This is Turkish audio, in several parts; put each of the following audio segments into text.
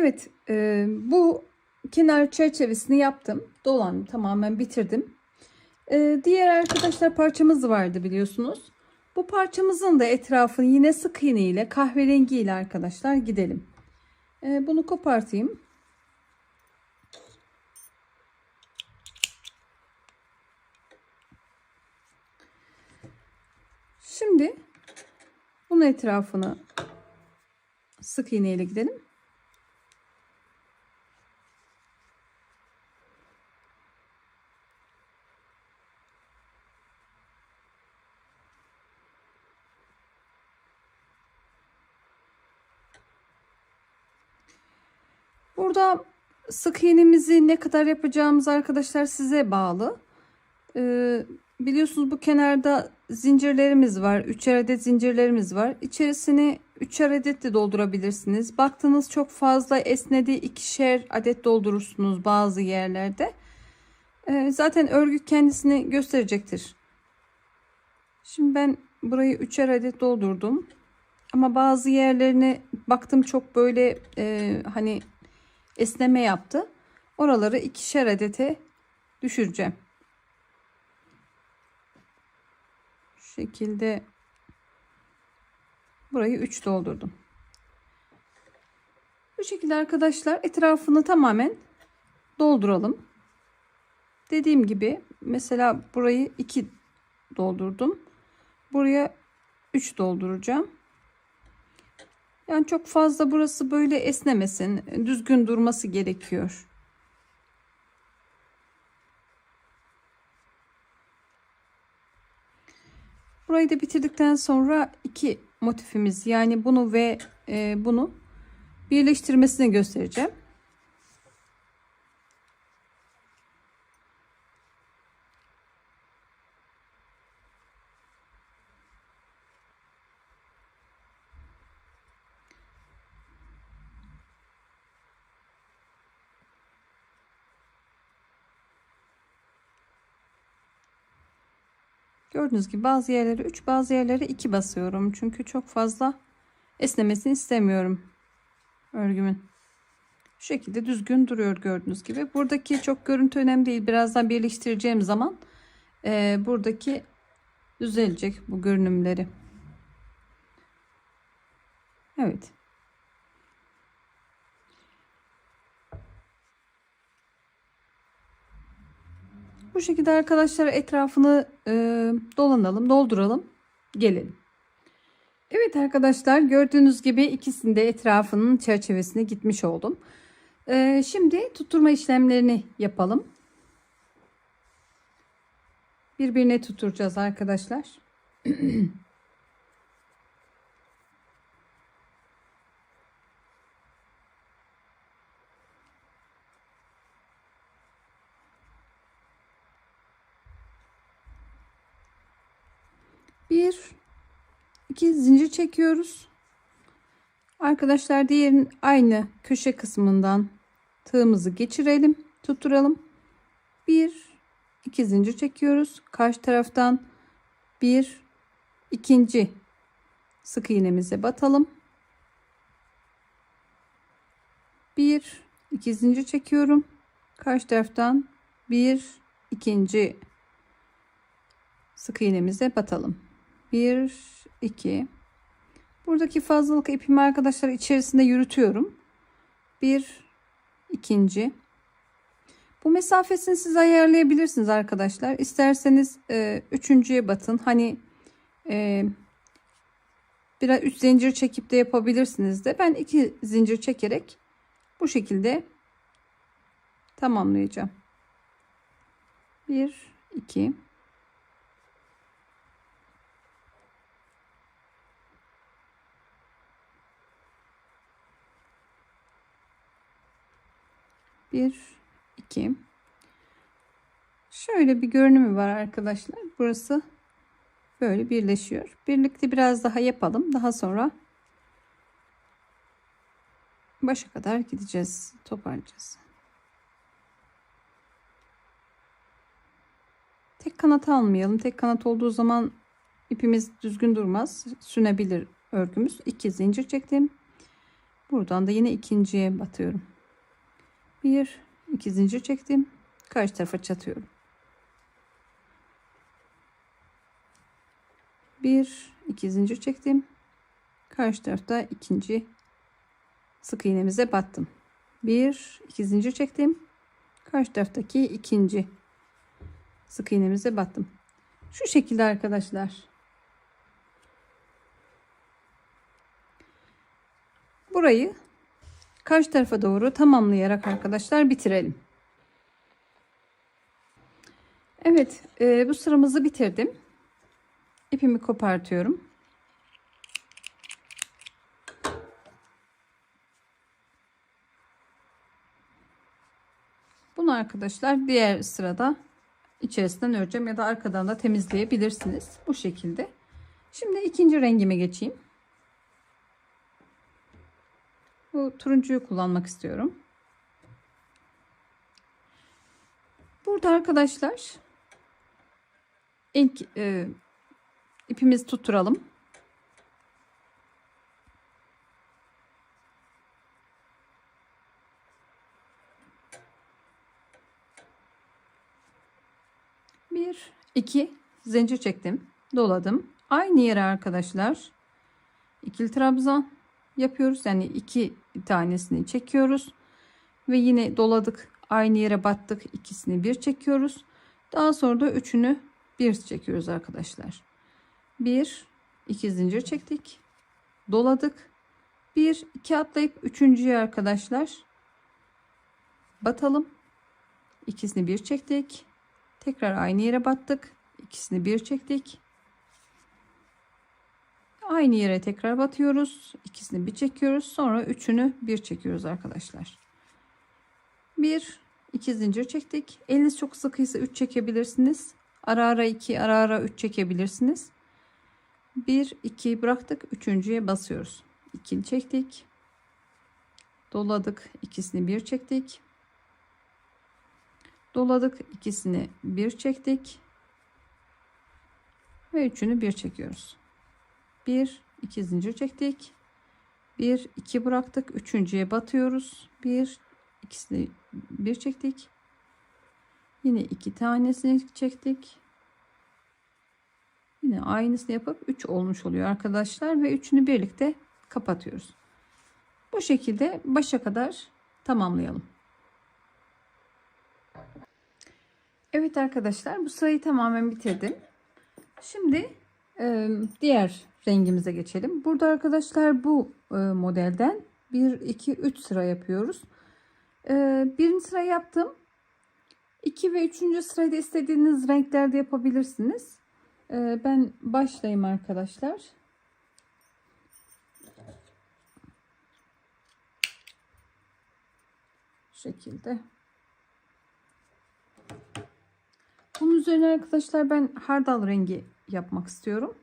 Evet, e, bu kenar çerçevesini yaptım. Dolandım, tamamen bitirdim. E, diğer arkadaşlar parçamız vardı biliyorsunuz. Bu parçamızın da etrafını yine sık iğne ile kahverengi ile arkadaşlar gidelim. E, bunu kopartayım. Şimdi bunun etrafını sık iğne ile gidelim. Burada sık iğnemizi ne kadar yapacağımız arkadaşlar size bağlı. Ee, biliyorsunuz bu kenarda zincirlerimiz var. Üçer adet zincirlerimiz var. İçerisini üçer adet de doldurabilirsiniz. Baktınız çok fazla esnedi ikişer adet doldurursunuz bazı yerlerde. Ee, zaten örgü kendisini gösterecektir. Şimdi ben burayı üçer adet doldurdum. Ama bazı yerlerine baktım çok böyle e, hani esneme yaptı. Oraları ikişer adete düşüreceğim. Şu şekilde burayı 3 doldurdum. Bu şekilde arkadaşlar etrafını tamamen dolduralım. Dediğim gibi mesela burayı 2 doldurdum. Buraya 3 dolduracağım. Yani çok fazla burası böyle esnemesin. Düzgün durması gerekiyor. Burayı da bitirdikten sonra iki motifimiz yani bunu ve e, bunu birleştirmesini göstereceğim. Gördüğünüz gibi bazı yerlere 3 bazı yerlere 2 basıyorum. Çünkü çok fazla esnemesini istemiyorum örgümün. Şu şekilde düzgün duruyor gördüğünüz gibi. Buradaki çok görüntü önemli değil. Birazdan birleştireceğim zaman e, buradaki düzelecek bu görünümleri. Evet. Bu şekilde arkadaşlar etrafını e, dolanalım, dolduralım, gelelim. Evet arkadaşlar gördüğünüz gibi ikisinde etrafının çerçevesine gitmiş oldum. E, şimdi tutturma işlemlerini yapalım. Birbirine tutturacağız arkadaşlar. Bir, iki zincir çekiyoruz. Arkadaşlar diğerin aynı köşe kısmından tığımızı geçirelim, tutturalım. Bir, iki zincir çekiyoruz. Karşı taraftan bir, ikinci sık iğnemize batalım. Bir, iki zincir çekiyorum. Karşı taraftan bir, ikinci sık iğnemize batalım. 1 2 buradaki fazlalık ipimi arkadaşlar içerisinde yürütüyorum. Bir ikinci bu mesafesini siz ayarlayabilirsiniz arkadaşlar. İsterseniz e, üçüncüye batın. Hani e, biraz üç zincir çekip de yapabilirsiniz de. Ben iki zincir çekerek bu şekilde tamamlayacağım. Bir iki Bir, iki. Şöyle bir görünümü var arkadaşlar. Burası böyle birleşiyor. Birlikte biraz daha yapalım. Daha sonra başa kadar gideceğiz. Toparlayacağız. Tek kanat almayalım. Tek kanat olduğu zaman ipimiz düzgün durmaz. Sünebilir örgümüz. İki zincir çektim. Buradan da yine ikinciye batıyorum. Bir, iki zincir çektim. Karşı tarafa çatıyorum. Bir, iki zincir çektim. Karşı tarafta ikinci sık iğnemize battım. Bir, iki zincir çektim. Karşı taraftaki ikinci sık iğnemize battım. Şu şekilde arkadaşlar. Burayı karşı tarafa doğru tamamlayarak arkadaşlar bitirelim. Evet, e, bu sıramızı bitirdim. İpimi kopartıyorum. Bunu arkadaşlar diğer sırada içerisinden öreceğim ya da arkadan da temizleyebilirsiniz. Bu şekilde. Şimdi ikinci rengime geçeyim. Bu turuncuyu kullanmak istiyorum. Burada arkadaşlar ilk e, ipimizi tutturalım. Bir, iki zincir çektim. Doladım. Aynı yere arkadaşlar ikili trabzan yapıyoruz. Yani iki tanesini çekiyoruz. Ve yine doladık. Aynı yere battık. ikisini bir çekiyoruz. Daha sonra da üçünü bir çekiyoruz arkadaşlar. Bir, iki zincir çektik. Doladık. Bir, iki atlayıp üçüncüye arkadaşlar batalım. İkisini bir çektik. Tekrar aynı yere battık. İkisini bir çektik. Aynı yere tekrar batıyoruz. İkisini bir çekiyoruz. Sonra üçünü bir çekiyoruz arkadaşlar. Bir, iki zincir çektik. Eliniz çok sıkıysa üç çekebilirsiniz. Ara ara iki, ara ara üç çekebilirsiniz. Bir, iki bıraktık. Üçüncüye basıyoruz. İkili çektik. Doladık. ikisini bir çektik. Doladık. ikisini bir çektik. Ve üçünü bir çekiyoruz. 1 2 zincir çektik. 1 2 bıraktık. Üçüncüye batıyoruz. 1 ikisini bir çektik. Yine iki tanesini çektik. Yine aynısını yapıp 3 olmuş oluyor arkadaşlar ve üçünü birlikte kapatıyoruz. Bu şekilde başa kadar tamamlayalım. Evet arkadaşlar bu sırayı tamamen bitirdim. Şimdi diğer rengimize geçelim. Burada arkadaşlar bu e, modelden 1, 2, 3 sıra yapıyoruz. E, birinci sıra yaptım. 2 ve 3. sırada istediğiniz renklerde yapabilirsiniz. E, ben başlayayım arkadaşlar. Şekilde. Bunun üzerine arkadaşlar ben hardal rengi yapmak istiyorum.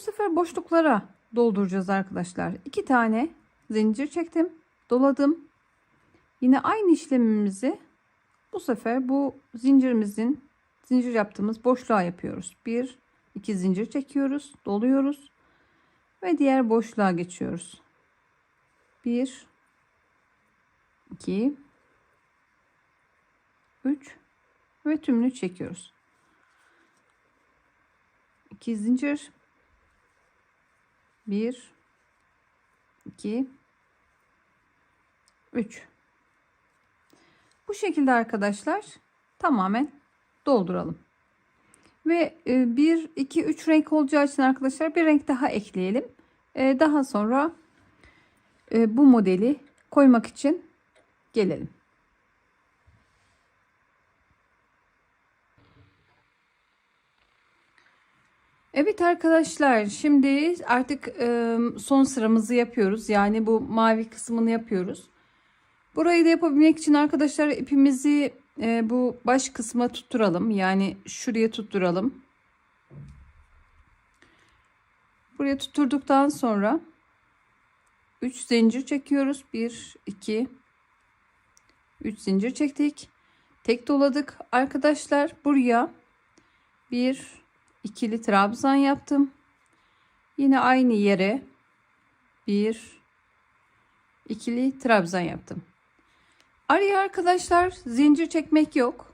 Sefer boşluklara dolduracağız arkadaşlar. İki tane zincir çektim. Doladım. Yine aynı işlemimizi bu sefer bu zincirimizin zincir yaptığımız boşluğa yapıyoruz. Bir, iki zincir çekiyoruz. Doluyoruz. Ve diğer boşluğa geçiyoruz. Bir, iki, üç ve tümünü çekiyoruz. İki zincir 1 2 3 Bu şekilde arkadaşlar tamamen dolduralım. Ve 1 2 3 renk olacağı için arkadaşlar bir renk daha ekleyelim. E, daha sonra e, bu modeli koymak için gelelim. Evet arkadaşlar şimdi artık son sıramızı yapıyoruz. Yani bu mavi kısmını yapıyoruz. Burayı da yapabilmek için arkadaşlar ipimizi e, bu baş kısma tutturalım. Yani şuraya tutturalım. Buraya tutturduktan sonra 3 zincir çekiyoruz. 1 2 3 zincir çektik. Tek doladık. Arkadaşlar buraya bir ikili trabzan yaptım. Yine aynı yere bir ikili trabzan yaptım. Araya arkadaşlar zincir çekmek yok.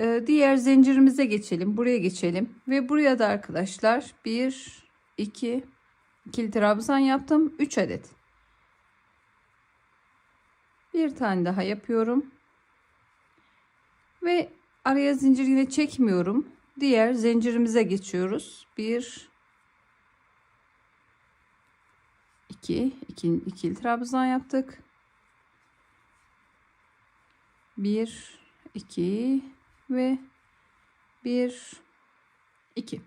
Ee, diğer zincirimize geçelim. Buraya geçelim. Ve buraya da arkadaşlar 1, 2, ikili trabzan yaptım. 3 adet. Bir tane daha yapıyorum. Ve araya zincir yine çekmiyorum. Diğer zincirimize geçiyoruz. 1, 2, 2, ikili trabzan yaptık. 1, 2 ve 1, 2.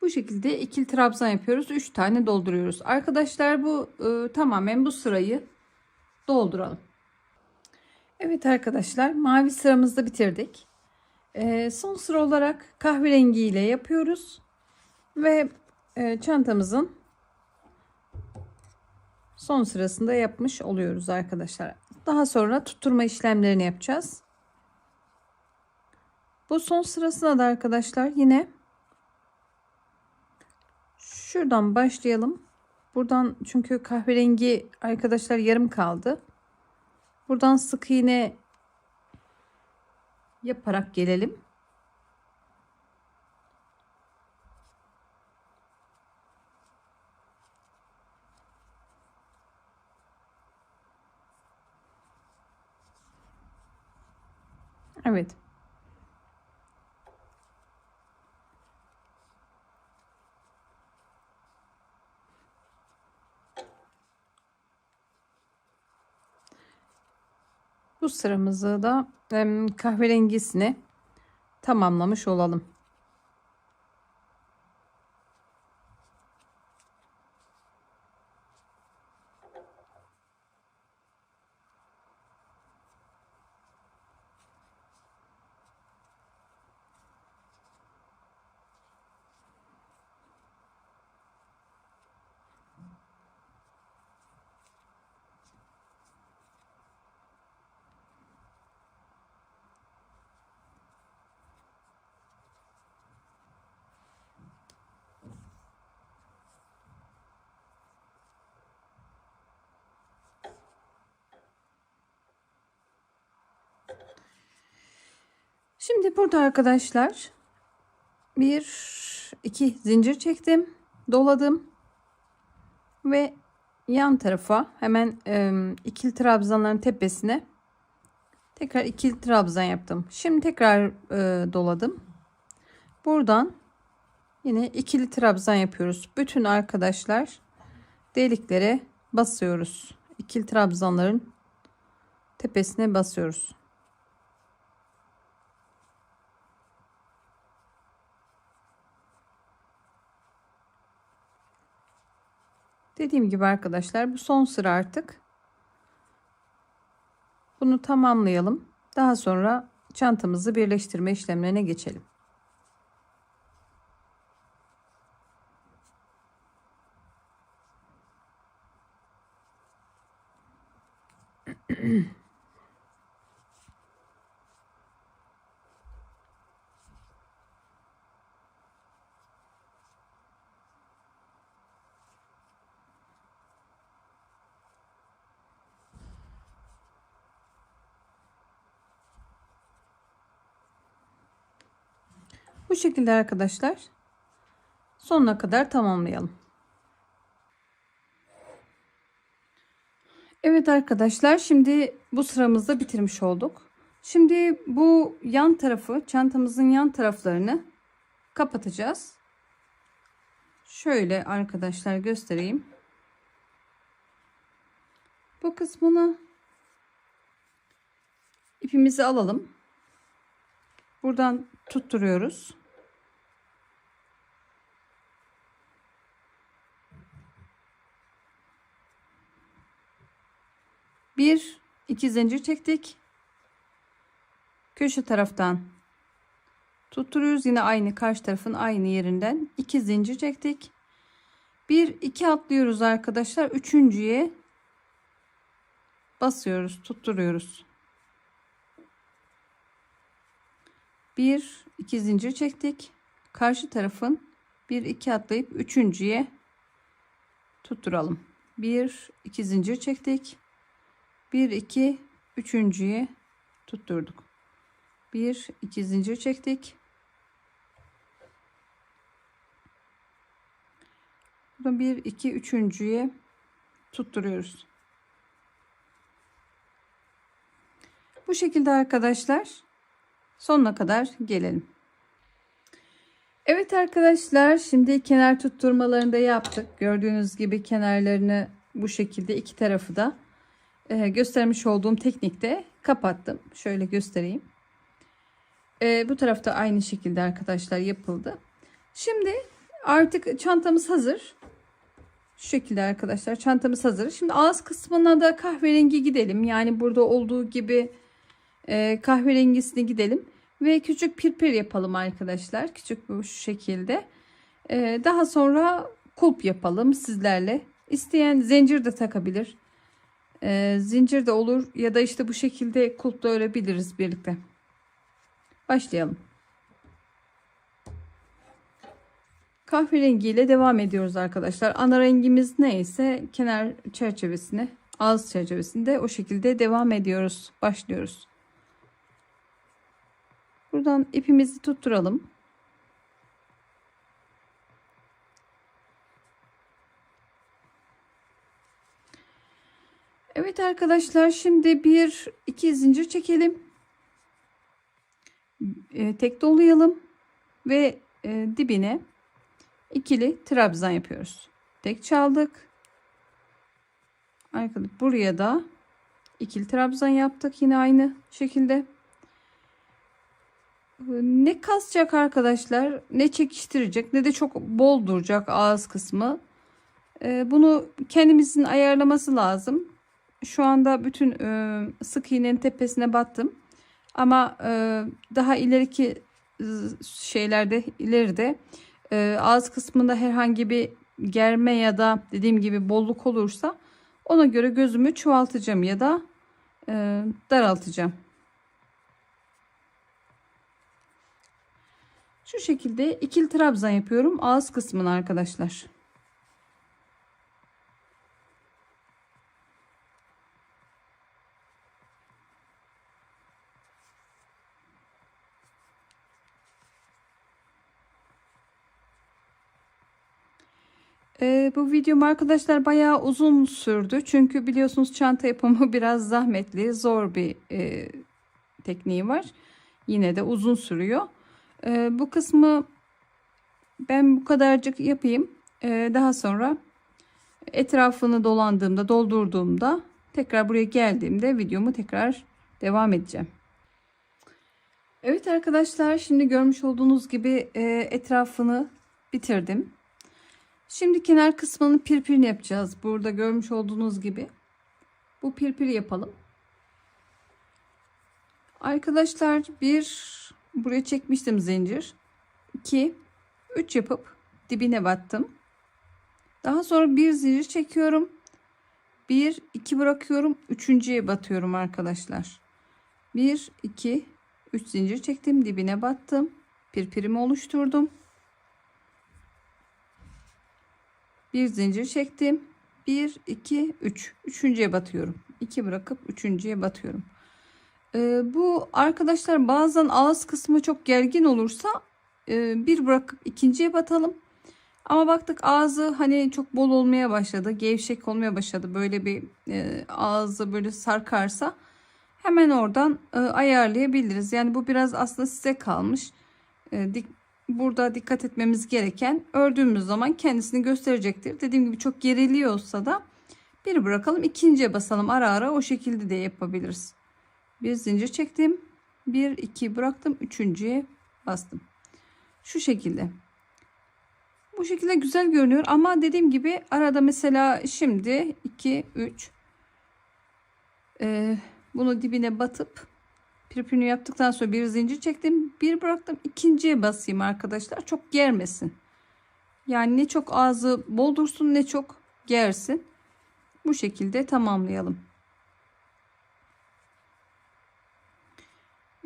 Bu şekilde ikili trabzan yapıyoruz. 3 tane dolduruyoruz. Arkadaşlar bu e, tamamen bu sırayı dolduralım. Evet arkadaşlar mavi sıramızda bitirdik. E, son sıra olarak kahverengi ile yapıyoruz. Ve e, çantamızın son sırasında yapmış oluyoruz arkadaşlar. Daha sonra tutturma işlemlerini yapacağız. Bu son sırasında da arkadaşlar yine şuradan başlayalım. Buradan çünkü kahverengi arkadaşlar yarım kaldı. Buradan sık iğne yaparak gelelim. Evet. Bu sıramızı da kahverengisini tamamlamış olalım. Şimdi burada arkadaşlar bir iki zincir çektim doladım ve yan tarafa hemen e, ikili trabzanların tepesine tekrar ikili trabzan yaptım. Şimdi tekrar e, doladım. Buradan yine ikili trabzan yapıyoruz. Bütün arkadaşlar deliklere basıyoruz. İkili trabzanların tepesine basıyoruz Dediğim gibi arkadaşlar bu son sıra artık. Bunu tamamlayalım. Daha sonra çantamızı birleştirme işlemlerine geçelim. Bu şekilde arkadaşlar sonuna kadar tamamlayalım. Evet arkadaşlar şimdi bu sıramızda bitirmiş olduk. Şimdi bu yan tarafı çantamızın yan taraflarını kapatacağız. Şöyle arkadaşlar göstereyim. Bu kısmını ipimizi alalım. Buradan tutturuyoruz. Bir, iki zincir çektik. Köşe taraftan tutturuyoruz. Yine aynı karşı tarafın aynı yerinden iki zincir çektik. Bir iki atlıyoruz arkadaşlar. Üçüncüye basıyoruz, tutturuyoruz. Bir iki zincir çektik. Karşı tarafın bir iki atlayıp üçüncüye tutturalım. Bir iki zincir çektik. Bir iki üçüncüye tutturduk. Bir iki zincir çektik. Burada bir iki üçüncüye tutturuyoruz. Bu şekilde arkadaşlar sonuna kadar gelelim. Evet arkadaşlar şimdi kenar tutturmalarını da yaptık. Gördüğünüz gibi kenarlarını bu şekilde iki tarafı da e, göstermiş olduğum teknikte kapattım. Şöyle göstereyim. E, bu tarafta aynı şekilde arkadaşlar yapıldı. Şimdi artık çantamız hazır. Şu şekilde arkadaşlar çantamız hazır. Şimdi ağız kısmına da kahverengi gidelim. Yani burada olduğu gibi e, kahverengisini gidelim. Ve küçük pirpir yapalım arkadaşlar. Küçük bu şu şekilde. E, daha sonra kulp yapalım sizlerle. İsteyen zincir de takabilir. E, zincir de olur ya da işte bu şekilde kulp da örebiliriz birlikte. Başlayalım. Kahverengiyle devam ediyoruz arkadaşlar. Ana rengimiz neyse kenar çerçevesine, ağız çerçevesinde o şekilde devam ediyoruz. Başlıyoruz. Buradan ipimizi tutturalım. Evet arkadaşlar şimdi bir iki zincir çekelim. E, tek dolayalım ve e, dibine ikili trabzan yapıyoruz. Tek çaldık. Arkada buraya da ikili trabzan yaptık yine aynı şekilde. Ne kasacak arkadaşlar ne çekiştirecek ne de çok bol duracak ağız kısmı. Ee, bunu kendimizin ayarlaması lazım. Şu anda bütün e, sık iğnenin tepesine battım. Ama e, daha ileriki şeylerde ileride e, ağız kısmında herhangi bir germe ya da dediğim gibi bolluk olursa ona göre gözümü çoğaltacağım ya da daraltacağım. Şu şekilde ikili trabzan yapıyorum ağız kısmını arkadaşlar. Ee, bu videom arkadaşlar bayağı uzun sürdü. Çünkü biliyorsunuz çanta yapımı biraz zahmetli, zor bir e, tekniği var. Yine de uzun sürüyor. E, bu kısmı ben bu kadarcık yapayım. E, daha sonra etrafını dolandığımda, doldurduğumda tekrar buraya geldiğimde videomu tekrar devam edeceğim. Evet arkadaşlar şimdi görmüş olduğunuz gibi e, etrafını bitirdim. Şimdi kenar kısmının pirpirini yapacağız. Burada görmüş olduğunuz gibi. Bu pirpiri yapalım. Arkadaşlar bir buraya çekmiştim zincir. 2 3 yapıp dibine battım. Daha sonra bir zincir çekiyorum. 1 2 bırakıyorum. Üçüncüye batıyorum arkadaşlar. 1 2 3 zincir çektim. Dibine battım. Pirpirimi oluşturdum. Bir zincir çektim. 1 2 3. Üçüncüye batıyorum. 2 bırakıp üçüncüye batıyorum. Ee, bu arkadaşlar bazen ağız kısmı çok gergin olursa e, bir bırakıp ikinciye batalım. Ama baktık ağzı hani çok bol olmaya başladı. Gevşek olmaya başladı. Böyle bir e, ağzı böyle sarkarsa hemen oradan e, ayarlayabiliriz. Yani bu biraz aslında size kalmış. E, dik, burada dikkat etmemiz gereken ördüğümüz zaman kendisini gösterecektir. Dediğim gibi çok geriliyorsa da bir bırakalım ikinciye basalım ara ara o şekilde de yapabiliriz. Bir zincir çektim bir iki bıraktım üçüncüye bastım. Şu şekilde. Bu şekilde güzel görünüyor ama dediğim gibi arada mesela şimdi 2 3 ee, bunu dibine batıp pirpirini yaptıktan sonra bir zincir çektim bir bıraktım ikinciye basayım arkadaşlar çok germesin Yani ne çok ağzı bol dursun ne çok gersin. Bu şekilde tamamlayalım.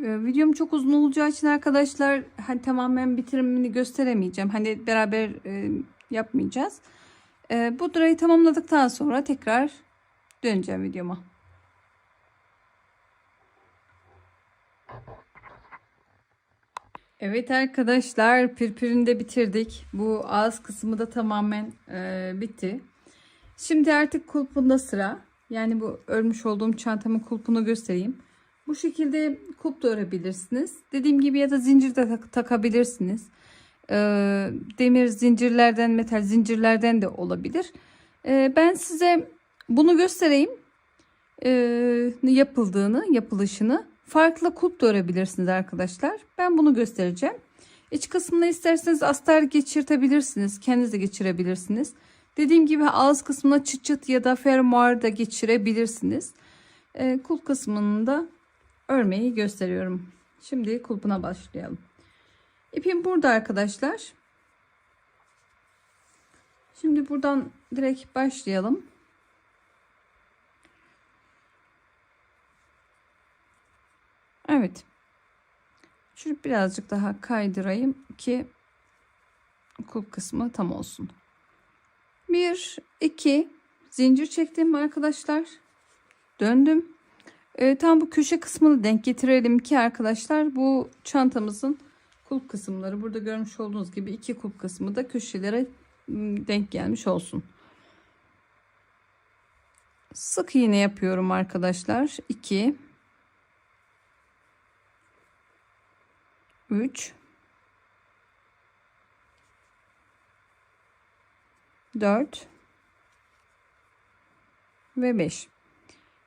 Ee, videom çok uzun olacağı için arkadaşlar hani tamamen bitirimini gösteremeyeceğim. Hani beraber e, yapmayacağız. E, bu durayı tamamladıktan sonra tekrar döneceğim videoma. Evet arkadaşlar pirpirini de bitirdik. Bu ağız kısmı da tamamen e, bitti. Şimdi artık kulpunda sıra. Yani bu örmüş olduğum çantamın kulpunu göstereyim. Bu şekilde kulp da örebilirsiniz. Dediğim gibi ya da zincir de tak- takabilirsiniz. E, demir zincirlerden, metal zincirlerden de olabilir. E, ben size bunu göstereyim. E, yapıldığını, yapılışını. Farklı kulp da örebilirsiniz arkadaşlar. Ben bunu göstereceğim. İç kısmına isterseniz astar geçirtebilirsiniz. Kendiniz de geçirebilirsiniz. Dediğim gibi ağız kısmına çıt çıt ya da fermuar da geçirebilirsiniz. E, kulp kısmını da örmeyi gösteriyorum. Şimdi kulpuna başlayalım. İpim burada arkadaşlar. Şimdi buradan direkt başlayalım. Evet. Şunu birazcık daha kaydırayım ki kulp kısmı tam olsun. 1 2 zincir çektim arkadaşlar. Döndüm. E, tam bu köşe kısmını denk getirelim ki arkadaşlar bu çantamızın kulp kısımları burada görmüş olduğunuz gibi iki kulp kısmı da köşelere denk gelmiş olsun. Sık iğne yapıyorum arkadaşlar. 2 3 4 ve 5.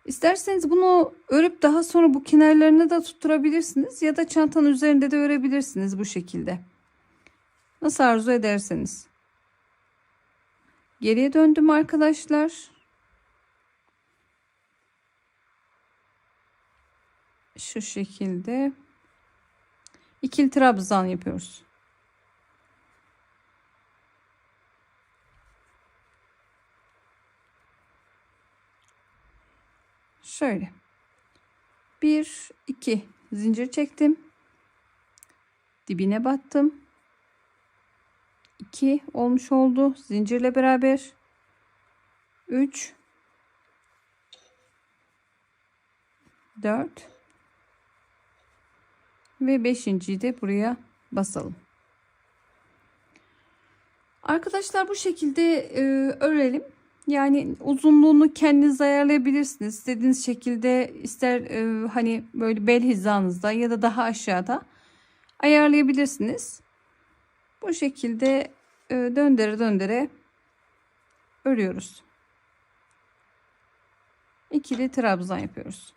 İsterseniz bunu örüp daha sonra bu kenarlarını da tutturabilirsiniz ya da çantanın üzerinde de örebilirsiniz bu şekilde. Nasıl arzu ederseniz. Geriye döndüm arkadaşlar. Şu şekilde ikili trabzan yapıyoruz. Şöyle. 1 2 zincir çektim. Dibine battım. 2 olmuş oldu zincirle beraber. 3 4 ve beşinciyi de buraya basalım. Arkadaşlar bu şekilde e, örelim. Yani uzunluğunu kendiniz ayarlayabilirsiniz. İstediğiniz şekilde ister e, hani böyle bel hizanızda ya da daha aşağıda ayarlayabilirsiniz. Bu şekilde e, döndere döndere örüyoruz. İkili trabzan yapıyoruz.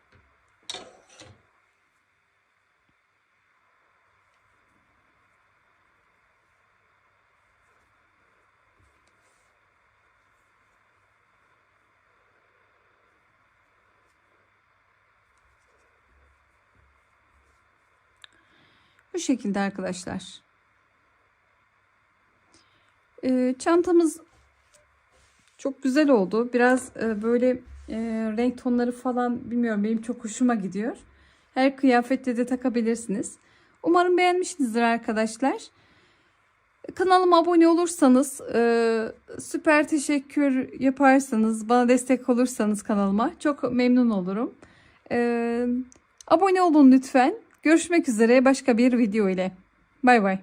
Bu şekilde arkadaşlar. Ee, çantamız çok güzel oldu. Biraz e, böyle e, renk tonları falan bilmiyorum benim çok hoşuma gidiyor. Her kıyafette de takabilirsiniz. Umarım beğenmişsinizdir arkadaşlar. Kanalıma abone olursanız, e, süper teşekkür yaparsanız, bana destek olursanız kanalıma çok memnun olurum. E, abone olun lütfen. Görüşmek üzere başka bir video ile. Bay bay.